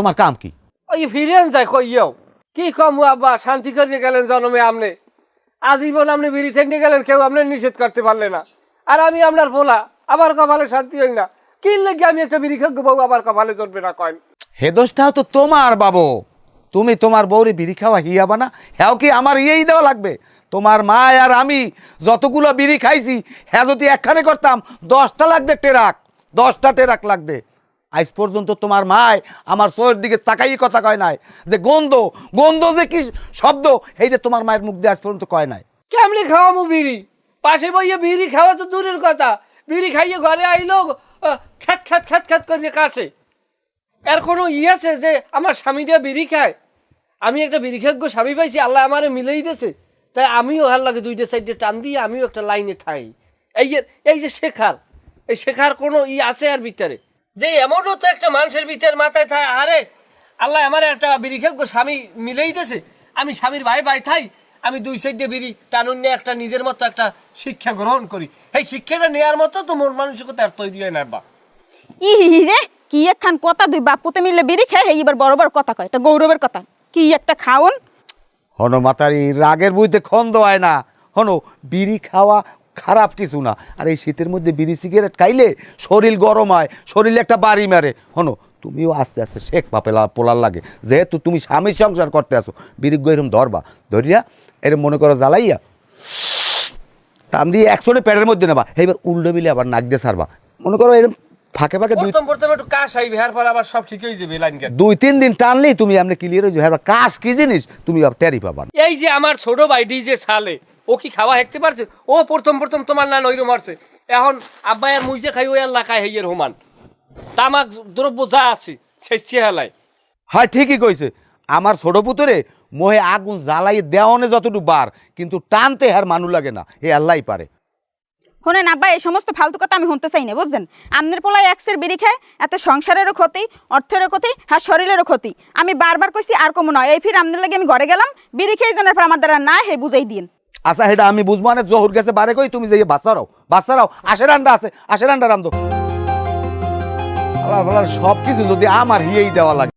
তোমার কাম কি? ওই ফিরেন যায় কইয়াও কি কম আব্বা শান্তি করে গেলেন জন্মে আপনি আজীবন আপনি বিড়ি ঠেঙ্গে গেলেন কেউ আপনি নিষেধ করতে পারলে না। আর আমি আপনার পোলা আবার কপালে শান্তি হই না। কি লেগে আমি একটা বিড়ি খেয়ে বউ আবার কপালে চলবে না কয়েন হে দোষটাও তো তোমার বাবু। তুমি তোমার বউরে বিড়ি খাওয়া হিয়াবা না? হ্যাঁ কি আমার ইয়েই দেওয়া লাগবে? তোমার মা আর আমি যতগুলো বিড়ি খাইছি হ্যাঁ যদি একখানে করতাম দশটা লাগবে টেরাক দশটা টেরাক লাগবে। আজ পর্যন্ত তোমার মায় আমার চোয়ের দিকে তাকাই কথা কয় নাই। যে গন্ধ গন্ধ যে কি শব্দ, এইটা তোমার মায়ের মুখ দিয়ে আজ পর্যন্ত কয় নাই। কেমনি খাওয়াবো বিড়ি? পাশে বইয়ে বিড়ি খাওয়া তো দূরের কথা। বিড়ি খাইয়ে ঘরে আইলো খ্যাত খ্যাত খ্যাত খ্যাত করে কাছে। এর কোনো ই আছে যে আমার স্বামীটা বিড়ি খায়? আমি একটা বিড়ি খেয়ে স্বামী পাইছি, আল্লাহ আমারে মিলেই দিয়েছে। তাই আমিও হার লাগে দুইটা সাইডে টান দিয়ে আমিও একটা লাইনে থাই। এই এই যে শেখার, এই শেখার কোনো ই আছে আর ভিতরে? যে এমনও তো একটা মানুষের ভিতরে মাথায় থাকে আরে আল্লাহ আমার একটা বিড়ি খেয়ে স্বামী মিলেই দিয়েছে আমি স্বামীর ভাই ভাই থাই আমি দুই সাইডে বিড়ি টানুন নিয়ে একটা নিজের মতো একটা শিক্ষা গ্রহণ করি। এই শিক্ষাটা নেওয়ার মতো তো মন মানসিকতা আর তৈরি হয় না বা। ই রে কি একখান কথা দুই বাপুতে মিলে বিড়ি খায় হে এবার বড় বড় কথা কয় এটা গৌরবের কথা। কি একটা খাওন? হনো মাতারি রাগের বইতে খন্দ হয় না। হনো বিড়ি খাওয়া খারাপ কিছু না। আর এই শীতের মধ্যে বিড়ি সিগারেট খাইলে শরীর গরম হয় শরীরে একটা বাড়ি মারে। হনো তুমিও আস্তে আস্তে শেখ পাপেলা পোলার লাগে। যেহেতু তুমি স্বামী সংসার করতে আসো বিড়ি এরম ধরবা। ধরিয়া এরম মনে করো জ্বালাইয়া টান দিয়ে একশনে প্যাডের মধ্যে নেবা। এইবার উল্টো বিলে আবার নাক দিয়ে সারবা। মনে করো এরম ফাঁকে ফাঁকে দুই প্রথম প্রথম একটু কাশ আইবে হার আবার সব ঠিক হয়ে যাবে লাইন দুই তিন দিন টানলেই তুমি আপনি ক্লিয়ার হয়ে যাবে। কাজ কি জিনিস? তুমি টেরি পাবা এই যে আমার ছোট ভাই ডিজে সালে ও কি খাওয়া হেঁকতে পারছে? ও প্রথম প্রথম তোমার না নইরো মারছে। এখন আব্বাই আর মুইজে খাই ওই আল্লাহ খাই হইয়ের হোমান তামাক দ্রব্য যা আছে সেই চেহালায়। হয় ঠিকই কইছে। আমার ছোট পুতরে মোহে আগুন জ্বালাই দেওয়ানে যতটুকু বার কিন্তু টানতে হার মানু লাগে না এ আল্লাহই পারে। শোনেন আব্বা এই সমস্ত ফালতু কথা আমি শুনতে চাই না বুঝছেন? আমনের পোলায় একসের বিড়ি খায় এত সংসারেরও ক্ষতি অর্থেরও ক্ষতি হ্যাঁ শরীরেরও ক্ষতি। আমি বারবার কইছি আর কমো নয় এই ফির আমনের লাগে আমি ঘরে গেলাম বিড়ি খেয়ে জানার পর আমার দ্বারা না হে বুঝাই দিন আচ্ছা সেটা আমি বুঝব মানে জহুর গেছে বারে কই, তুমি যাই বাচ্চা রাও বাচ্চা রাও আশের আন্ডা আছে আশের আন্ডা রান্ধো। আল্লাহ সব কিছু যদি আমার হিয়েই দেওয়া লাগে।